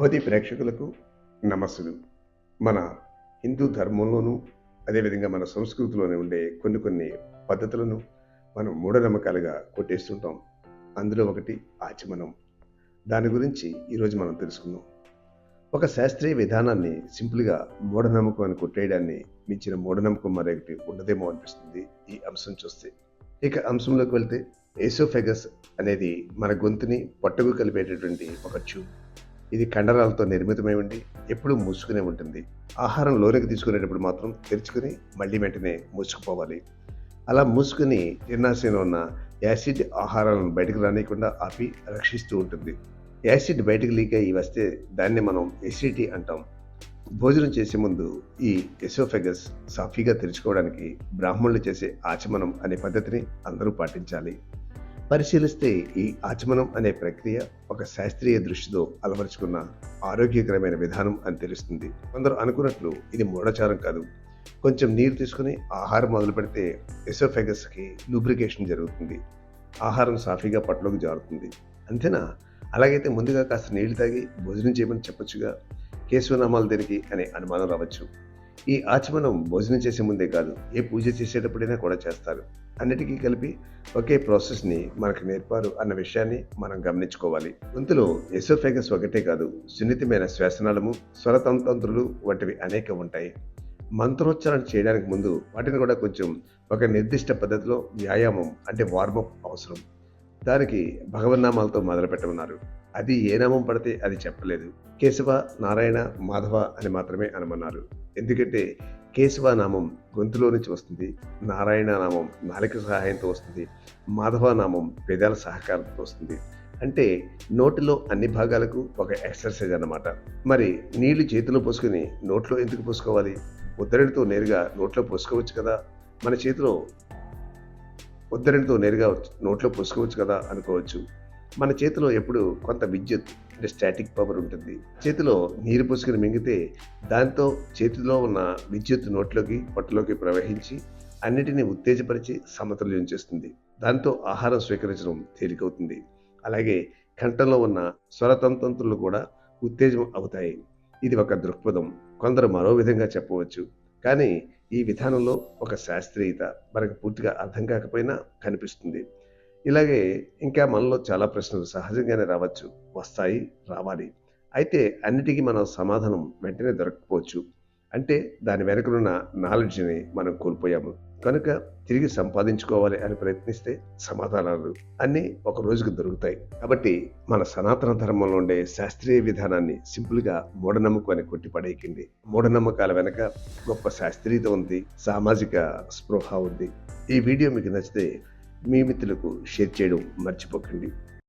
బోధి ప్రేక్షకులకు నమస్సులు. మన హిందూ ధర్మంలోనూ అదేవిధంగా మన సంస్కృతిలోనే ఉండే కొన్ని కొన్ని పద్ధతులను మనం మూఢనమ్మకాలుగా కొట్టేస్తుంటాం. అందులో ఒకటి ఆచమనం. దాని గురించి ఈరోజు మనం తెలుసుకుందాం. ఒక శాస్త్రీయ విధానాన్ని సింపుల్గా మూఢనమ్మకం అని కొట్టేయడాన్ని మించిన మూఢనమ్మకం మరొకటి ఉండదేమో అనిపిస్తుంది ఈ అంశం చూస్తే. ఇక అంశంలోకి వెళ్తే ఏసోఫెగస్ అనేది మన గొంతుని పట్టుకు కలిపేటటువంటి ఒక ట్యూబ్. ఇది కండరాలతో నిర్మితమై ఉండి ఎప్పుడూ మూసుకునే ఉంటుంది. ఆహారం లోనికి తీసుకునేటప్పుడు మాత్రం తెరుచుకుని మళ్ళీ వెంటనే మూసుకుపోవాలి. అలా మూసుకుని జీర్ణాశయంలో ఉన్న యాసిడ్ ఆహారాలను బయటకు రానియకుండా ఆపి రక్షిస్తూ ఉంటుంది. యాసిడ్ బయటకు లీక్ అయ్యి వస్తే దాన్ని మనం ఎసిడిటీ అంటాం. భోజనం చేసే ముందు ఈ ఎసోఫెగస్ సాఫీగా తెరుచుకోవడానికి బ్రాహ్మణులు చేసే ఆచమనం అనే పద్ధతిని అందరూ పాటించాలి. పరిశీలిస్తే ఈ ఆచమనం అనే ప్రక్రియ ఒక శాస్త్రీయ దృష్టితో అలవరుచుకున్న ఆరోగ్యకరమైన విధానం అని తెలుస్తుంది. కొందరు అనుకున్నట్లు ఇది మూఢచారం కాదు. కొంచెం నీరు తీసుకుని ఆహారం మొదలు పెడితే ఎసోఫెగస్కి లూబ్రికేషన్ జరుగుతుంది. ఆహారం సాఫీగా పట్టులోకి జారుతుంది. అంతేనా? అలాగైతే ముందుగా కాస్త నీళ్ళు తాగి భోజనం చేయమని చెప్పొచ్చుగా. కేశవనామాలు దీనికి అనే అనుమానం రావచ్చు. ఈ ఆచమనం భోజనం చేసే ముందే కాదు ఏ పూజ చేసేటప్పుడైనా కూడా చేస్తారు. అన్నిటికీ కలిపి ఒకే ప్రాసెస్ని మనకు నేర్పారు అన్న విషయాన్ని మనం గమనించుకోవాలి. గొంతులో ఎసోఫెగస్ ఒకటే కాదు సున్నితమైన శ్వాసనాళము స్వరతంతంత్రులు వంటివి అనేక ఉంటాయి. మంత్రోచ్చారణ చేయడానికి ముందు వాటిని కూడా కొంచెం ఒక నిర్దిష్ట పద్ధతిలో వ్యాయామం అంటే వార్మప్ అవసరం. దానికి భగవన్నామాలతో మొదలు పెట్టమన్నారు అది ఏ నామం పడితే అది చెప్పలేదు. కేశవ నారాయణ మాధవ అని మాత్రమే అనమన్నారు. ఎందుకంటే కేశవ నామం గొంతులో నుంచి వస్తుంది నారాయణ నామం నాలిక సహాయంతో వస్తుంది మాధవ నామం పెదాల సహకారంతో వస్తుంది. అంటే నోటిలో అన్ని భాగాలకు ఒక ఎక్సర్సైజ్ అన్నమాట. మరి నీళ్ళు చేతిలో పోసుకుని నోట్లో ఎందుకు పోసుకోవాలి? ఉద్దరణితో నేరుగా నోట్లో పోసుకోవచ్చు కదా? మన చేతిలో ఉద్దరణితో నేరుగా నోట్లో పోసుకోవచ్చు కదా అనుకోవచ్చు. మన చేతిలో ఎప్పుడు కొంత విద్యుత్ అంటే స్టాటిక్ పవర్ ఉంటుంది. చేతిలో నీరు పోసుకుని మింగితే దాంతో చేతిలో ఉన్న విద్యుత్ నోట్లోకి పొట్టలోకి ప్రవహించి అన్నిటినీ ఉత్తేజపరిచి సమతుల్యం చేస్తుంది. దాంతో ఆహారం స్వీకరించడం తేలికవుతుంది. అలాగే కంఠంలో ఉన్న స్వరతంతంతులు కూడా ఉత్తేజం అవుతాయి. ఇది ఒక దృక్పథం. కొందరు మరో విధంగా చెప్పవచ్చు. కానీ ఈ విధానంలో ఒక శాస్త్రీయత మనకు పూర్తిగా అర్థం కాకపోయినా కనిపిస్తుంది. ఇలాగే ఇంకా మనలో చాలా ప్రశ్నలు సహజంగానే రావచ్చు వస్తాయి రావాలి. అయితే అన్నిటికీ మనం సమాధానం వెంటనే దొరకపోవచ్చు. అంటే దాని వెనుకనున్న నాలెడ్జ్ని మనం కోల్పోయాము. కనుక తిరిగి సంపాదించుకోవాలి అని ప్రయత్నిస్తే సమాధానాలు అన్నీ ఒక రోజుకు దొరుకుతాయి. కాబట్టి మన సనాతన ధర్మంలో ఉండే శాస్త్రీయ విధానాన్ని సింపుల్గా మూఢనమ్మకం అని కొట్టిపడేయకండి మూఢనమ్మకాల వెనక గొప్ప శాస్త్రీయత ఉంది సామాజిక స్పృహ ఉంది. ఈ వీడియో మీకు నచ్చితే మీ మిత్రులకు షేర్ చేయడం మర్చిపోకండి.